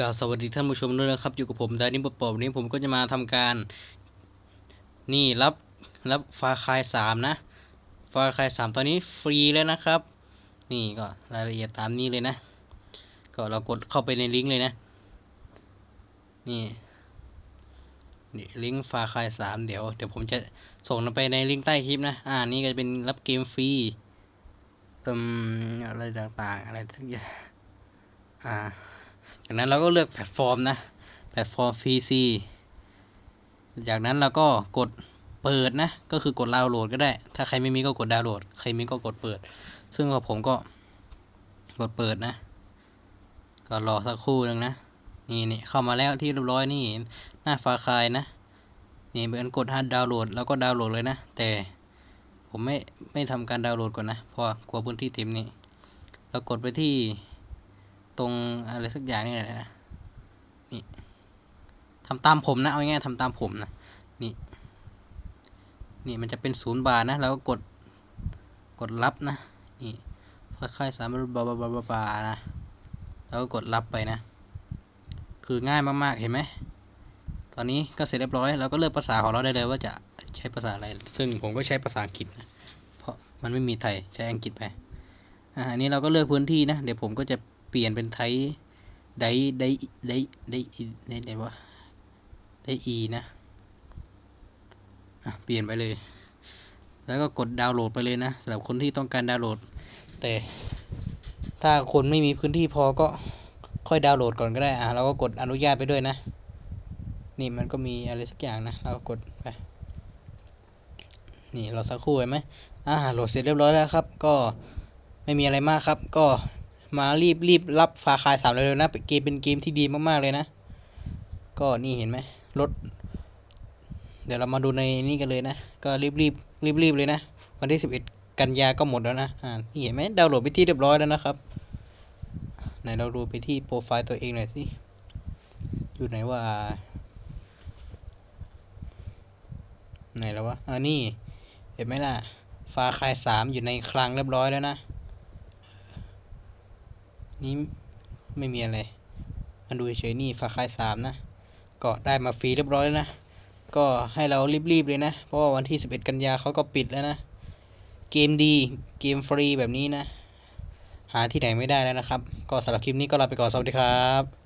กล่าวสวัสดีท่านผู้ชมด้วยนะครับ อยู่กับผมดานิปปอบนี้ผมก็จะมาทำการ นี่รับรับฟาคายสามนะฟาคายสามตอนนี้ฟรีแล้วนะครับ นี่ก็รายละเอียดตามนี้เลยนะ ก็เรากดเข้าไปในลิงก์เลยนะ นี่นี่ลิงก์ฟาคายสามเดี๋ยวเดี๋ยวผมจะส่งไปในลิงก์ใต้คลิปนะ อ่านี่ก็จะเป็นรับเกมฟรีเอืมอะไรต่างๆอะไรทุกอย่างอ่า จากนั้นเราก็เลือกแพลตฟอร์มนะแพลตฟอร์ม PC จากนั้นเราก็กดเปิดนะ ก็คือกดดาวน์โหลดก็ได้ ถ้าใครไม่มีก็กดดาวน์โหลด ใครมีก็กดเปิด ซึ่งผมก็กดเปิดนะ ก็รอสักครู่หนึ่งนะ นี่นี่เข้ามาแล้วที่เรียบร้อยนี่ หน้าฟาคายนะ นี่เหมือนกดฮัดดาวน์โหลด แล้วก็ดาวน์โหลดเลยนะ แต่ผมไม่ไม่ทำการดาวน์โหลดก่อนนะ เพราะกลัวพื้นที่เต็มนี่เรากดไปที่ ตรงอะไรสักอย่างนี่แหละนะนี่ทำตามผมนะเอาง่ายๆทำตามผมนะนี่นี่มันจะเป็นศูนย์บาทนะแล้วก็กดกดรับนะนี่ค่อยๆสามบาบาบาบาบานะแล้วก็กดรับไปนะ คือง่ายมากๆเห็นไหมตอนนี้ก็เสร็จเรียบร้อยเราก็เลือกภาษาของเราได้เลยว่าจะใช้ภาษาอะไร ซึ่งผมก็ใช้ภาษาอังกฤษนะเพราะมันไม่มีไทยใช้อังกฤษไปอ่าอันนี้เราก็เลือกพื้นที่นะ เดี๋ยวผมก็จะ ปลี่ยนเป็นไทยไดไดไดไดไดไดวะไดอีนะอะเปลี่ยนไปเลย แล้วก็กดดาวน์โหลดไปเลยนะสำหรับคนที่ต้องการดาวน์โหลด แต่ถ้าคนไม่มีพื้นที่พอก็ค่อยดาวน์โหลดก่อนก็ได้อะเราก็กดอนุญาตไปด้วยนะ นี่มันก็มีอะไรสักอย่างนะ เราก็กดไปนี่เราสักครู่เห็นไหมอ่าโหลดเสร็จเรียบร้อยแล้วครับ ก็ไม่มีอะไรมากครับ ก็ มารีบรีบรับฟาคายสามเลยนะเกมเป็นเกมที่ดีมากๆเลยนะ ก็นี่เห็นไหมรถ เดี๋ยวเรามาดูในนี่กันเลยนะ ก็รีบรีบรีบรีบเลยนะ วันที่สิบเอ็ดกันยาก็หมดแล้วนะ อ่า นี่เห็นไหมดาวน์โหลดไปที่เรียบร้อยแล้วนะครับ ไหนเราดูไปที่โปรไฟล์ตัวเองหน่อยสิ อยู่ไหนว่า ไหนแล้ววะ อ่านี่ เห็นไหมล่ะ ฟาคายสามอยู่ในคลังเรียบร้อยแล้วนะ นี้ไม่มีอะไรมาดูเฉยๆนี่ฟาคายสามนะก็ได้มาฟรีเรียบร้อยแล้วนะ ก็ให้เรารีบๆเลยนะ เพราะว่าวันที่ 11 กันยาเขาก็ปิดแล้วนะ เกมดีเกมฟรีแบบนี้นะ หาที่ไหนไม่ได้แล้วนะครับ ก็สำหรับคลิปนี้ก็ลาไปก่อนสวัสดีครับ